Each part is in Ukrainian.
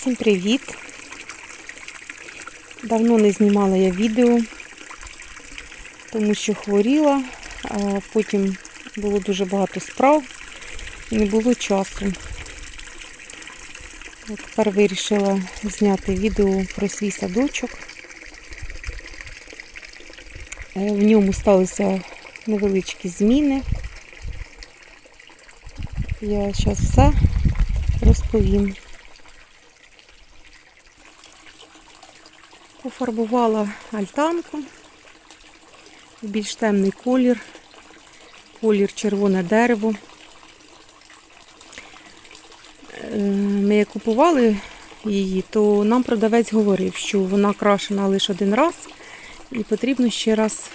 Всім привіт! Давно не знімала я відео, тому що хворіла, а потім було дуже багато справ і не було часу. Тепер вирішила зняти відео про свій садочок. Е, В ньому сталися невеличкі зміни. Я зараз все розповім. Пофарбувала альтанку в більш темний колір, колір червоне дерево. Е, Ми як купували її, то нам продавець говорив, що вона крашена лише один раз і потрібно ще раз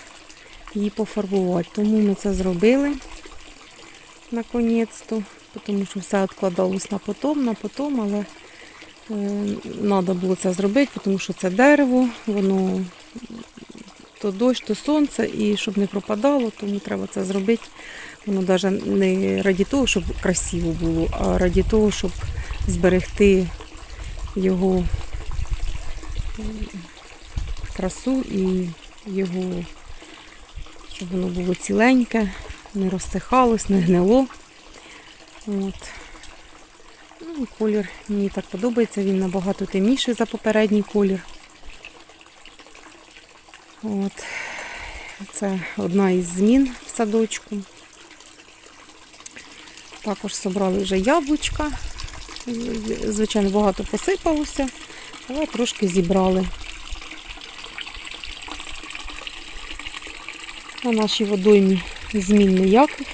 її пофарбувати. Тому ми це зробили наконець-то, тому що все відкладалось на потом, на потом, але треба було це зробити, тому що це дерево, воно то дощ, то сонце, і щоб не пропадало, тому треба це зробити. Воно навіть не раді того, щоб красиво було, а раді того, щоб зберегти його красу і його, щоб воно було ціленьке, не розсихалось, не гнило. От. І колір мені так подобається, він набагато темніший за попередній колір. От. Це одна із змін в садочку. Також собрали вже яблучка. Звичайно, багато посипалося, але трошки зібрали. На нашій водоймі змін ніяких.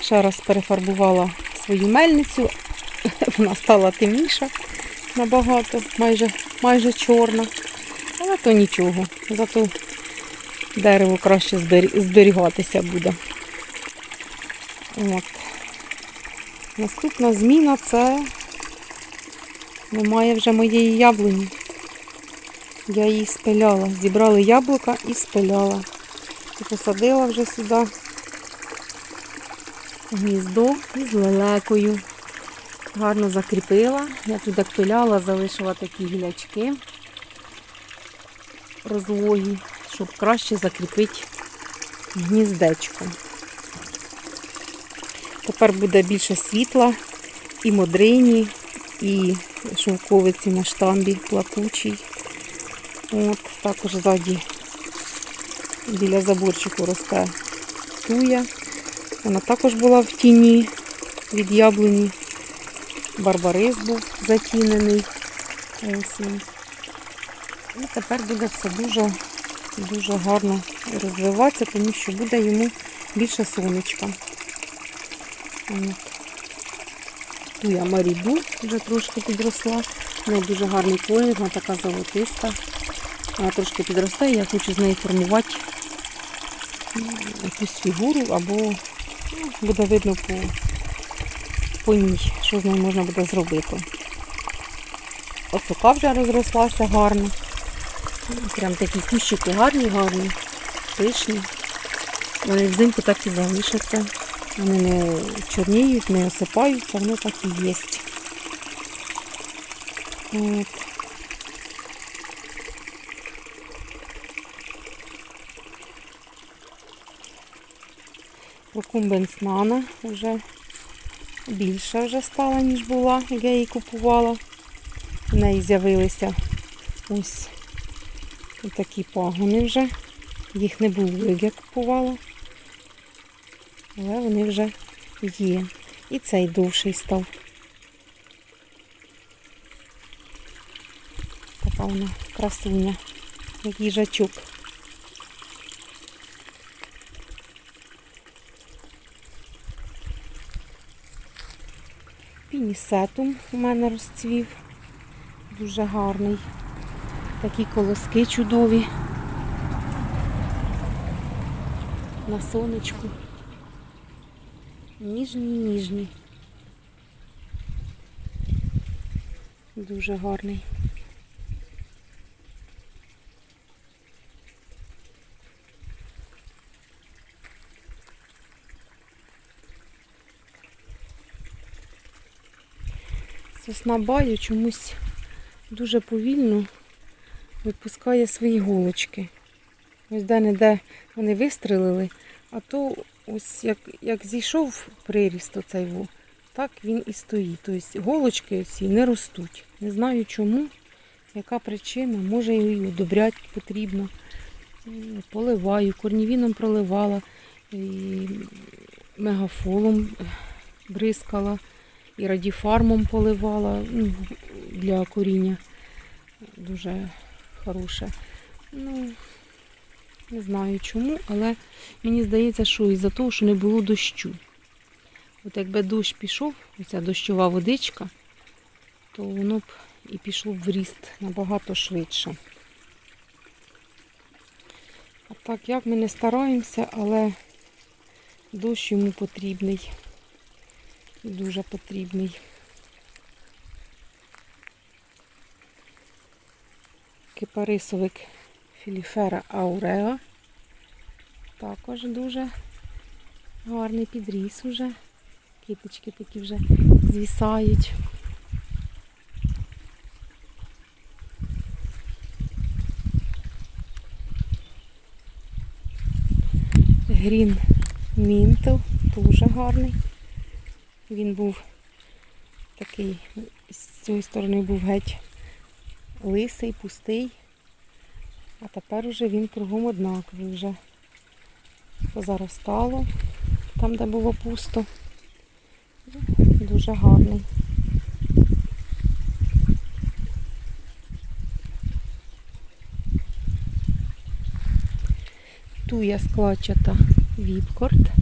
Ще раз перефарбувала свою мельницю, вона стала темніша набагато, майже, майже чорна. Але то нічого, зато дерево краще зберігатися буде. От. Наступна зміна це немає вже моєї яблуні. Я її спиляла. Зібрали яблука і спиляла. І посадила вже сюди гніздо із лелекою. Гарно закріпила. Я тут як пиляла, залишила такі гілячки розлогі, щоб краще закріпити гніздечко. Тепер буде більше світла і модрині, і шовковиці на штамбі плакучий. От, також ззаді біля заборчику росте туя. Вона також була в тіні від яблуні. Барбарис був затінений. Ось. І тепер буде все дуже, дуже гарно розвиватися, тому що буде йому більше сонечка. От. Туя Марібу вже трошки підросла. Вона дуже гарний колір, вона така золотиста. Вона трошки підросте, я хочу з неї формувати якусь фігуру або ну, буде видно по, по ній, що з нею можна буде зробити. Осока вже розрослася гарно. Прям такі кущики гарні, гарні, пишні. Вони взимку так і залишаться. Вони не чорніють, не осипаються, вони так і є. От. Прокумбенс вже більша вже стала, ніж була, як я її купувала. В неї з'явилися ось такі пагони вже. Їх не було, як я купувала. Але вони вже є. І цей довший став. Така вона красуня, як їжачок. Пінісетум у мене розцвів. Дуже гарний. Такі колоски чудові. На сонечку. Ніжні, ніжні. Дуже гарний. Сосна баю чомусь дуже повільно випускає свої голочки. Ось де-не-де вони вистрелили, а то ось як, як зійшов приріст оцей так він і стоїть. Тобто голочки ці не ростуть. Не знаю чому, яка причина, може і удобряти потрібно. Поливаю, корнівіном проливала, і мегафолом бризкала, і радіфармом поливала ну, для коріння. Дуже хороше. Ну, не знаю чому, але мені здається, що із-за того, що не було дощу. От якби дощ пішов, оця дощова водичка, то воно б і пішло б в ріст набагато швидше. А так, як ми не стараємося, але дощ йому потрібний. І дуже потрібний. Кипарисовик Філіфера ауреа. Також дуже гарний підріс уже. Киточки такі вже звісають. Грін Мінтел дуже гарний. Він був такий, з цієї сторони був геть лисий, пустий. А тепер уже він кругом однаковий вже позаростало, там, де було пусто. Дуже гарний. Туя складчата віпкорт.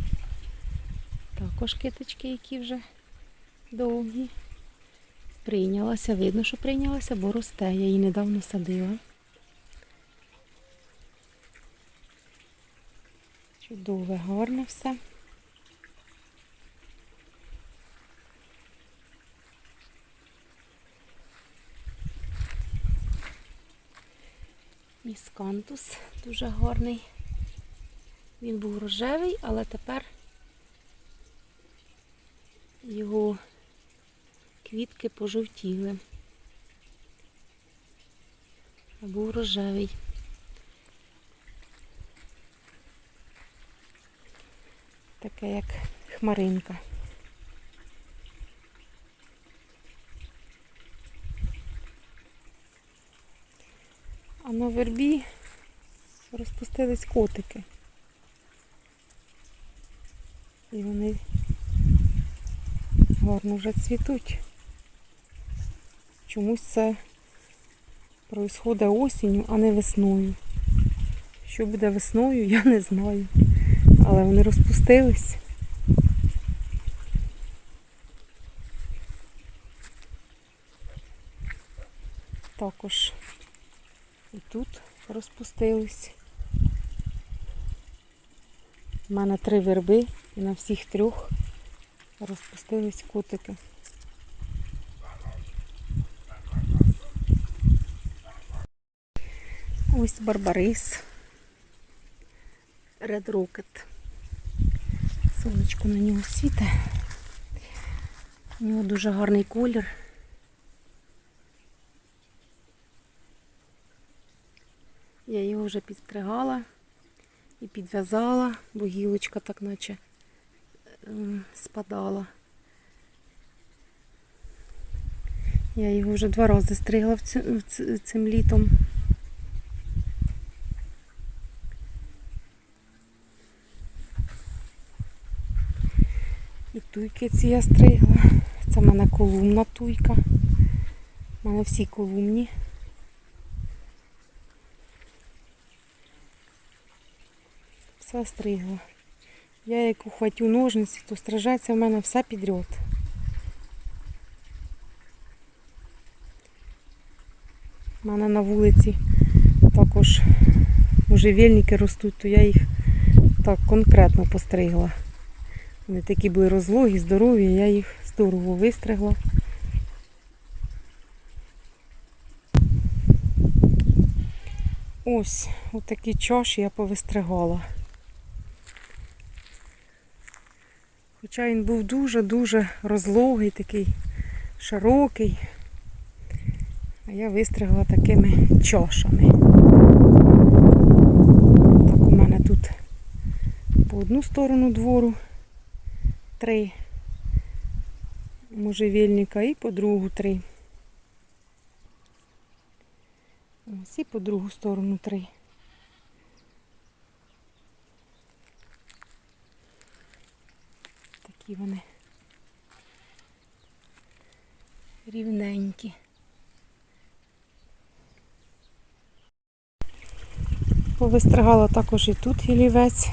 Також киточки, які вже довгі. Прийнялася, видно, що прийнялася, бо росте. Я її недавно садила. Чудове, гарне все. Міскантус дуже гарний. Він був рожевий, але тепер його квітки пожовтіли. А був рожевий. Таке як хмаринка. А на вербі розпустились котики. І вони гарно вже цвітуть. Чомусь це происходить осінню, а не весною. Що буде весною, я не знаю. Але вони розпустились. Також і тут розпустились. У мене три верби і на всіх трьох розпустились котики. Ось барбарис. Red Rocket. Сонечко на нього світе. У нього дуже гарний колір. Я його вже підстригала і підв'язала, бо гілочка так наче спадала. Я його вже два рази стригла цим літом. І туйки ці я стригла. Це в мене колумна туйка. У мене всі колумні. Все стригла. Я як ухватю ножниці, то стражається в мене все підряд. У мене на вулиці також можжевельники ростуть, то я їх так конкретно постригла. Вони такі були розлогі, здорові, я їх здорово вистригла. Ось, отакі чаші я повистригала. Хоча він був дуже-дуже розлогий такий, широкий. А я вистригла такими чашами. Так у мене тут по одну сторону двору три можжевельника і по другу три. Ось і по другу сторону три. Такі вони рівненькі. Повистригала також і тут ялівець.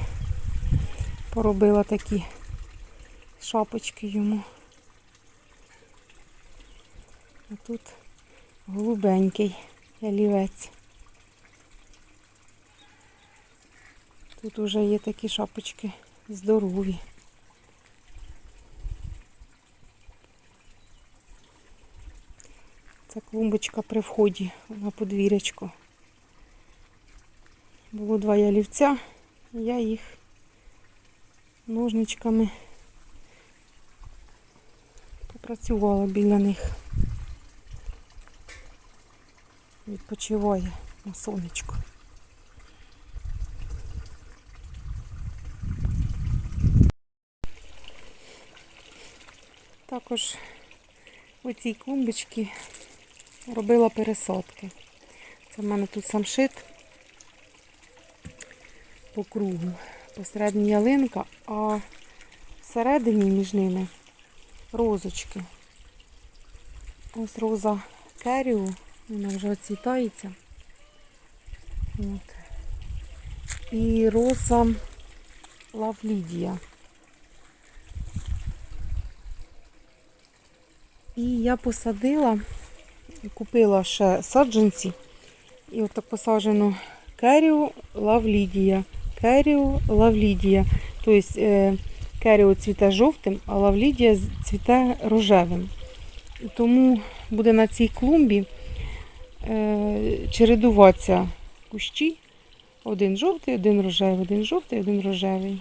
Поробила такі шапочки йому. А тут голубенький ялівець. Тут уже є такі шапочки здорові. Це клумбочка при вході на подвір'ячко. Було два ялівця, і я їх ножничками попрацювала біля них. Відпочиває на сонечку. Також у цій клумбочці робила пересадки. Це в мене тут самшит по кругу. Посередині ялинка, а всередині між ними розочки. Ось роза керіу, вона вже оцвітається. От. І роза лавлідія. І я посадила, купила ще саджанці. І от так посаджено керіу лавлідія. Керіу лавлідія. Тобто е, керіу цвіте жовтим, а лавлідія цвіте рожевим. Тому буде на цій клумбі е, чередуватися кущі. Один жовтий, один рожевий, один жовтий, один рожевий.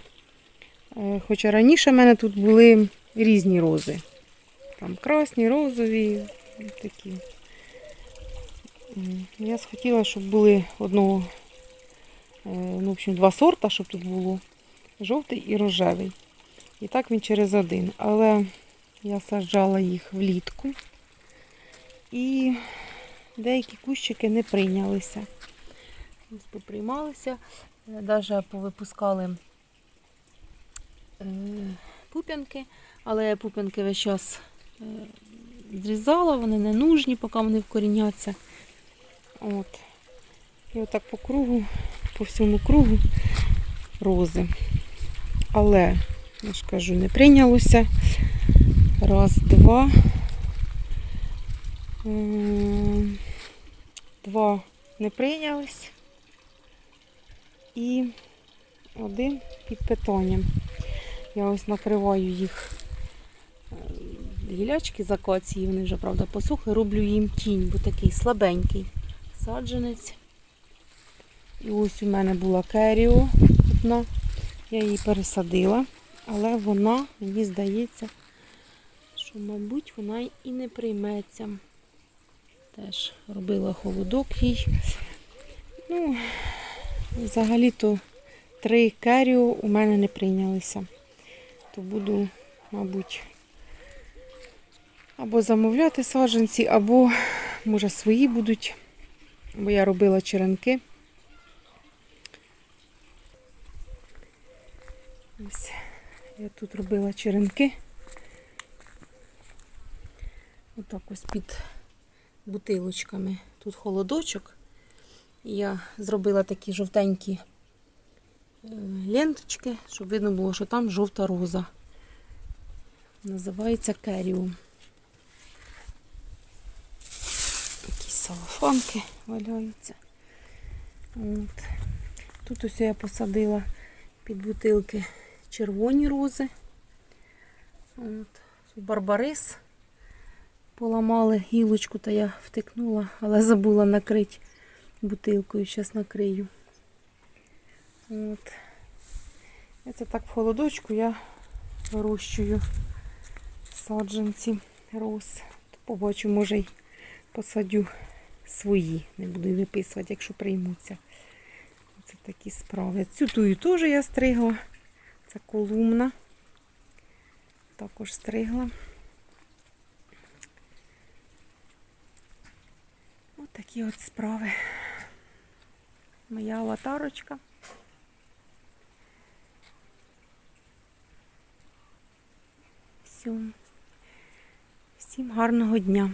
Е, Хоча раніше в мене тут були різні рози. Там красні, розові, такі. Я схотіла, щоб були одного, е, ну, в общем, два сорта, щоб тут було жовтий і рожевий. І так він через один. Але я саджала їх влітку. І деякі кущики не прийнялися. Поприймалися, навіть повипускали е, пуп'янки, але пуп'янки весь час е, зрізала, вони не нужні, поки вони вкоріняться. От. І отак по кругу, по всьому кругу рози. Але, я ж кажу, не прийнялося. Раз, два. Два не прийнялись. І один під питанням. Я ось накриваю їх е, гілячки з вони вже, правда, посухли. Роблю їм тінь, бо такий слабенький саджанець. І ось у мене була керіо одна. Я її пересадила, але вона, мені здається, що, мабуть, вона і не прийметься. Теж робила холодок їй. Ну, взагалі-то три керіо у мене не прийнялися. То буду, мабуть, або замовляти саджанці, або, може, свої будуть. Бо я робила черенки. Ось я тут робила черенки. Отак ось під бутилочками. Тут холодочок. Я зробила такі жовтенькі е, ленточки, щоб видно було, що там жовта роза. Називається керіум. Якісь салофанки валяються. От. Тут ось я посадила під бутилки червоні рози. От. Барбарис. Поламали гілочку, та я втикнула, але забула накрити бутилкою. Зараз накрию. От. Це так в холодочку я вирощую саджанці роз. Побачу, може й посадю свої. Не буду виписувати, якщо приймуться. Це такі справи. Цю тую теж я стригла. Це колумна. Також стригла. Ось такі от справи. Моя аватарочка. Всім гарного дня.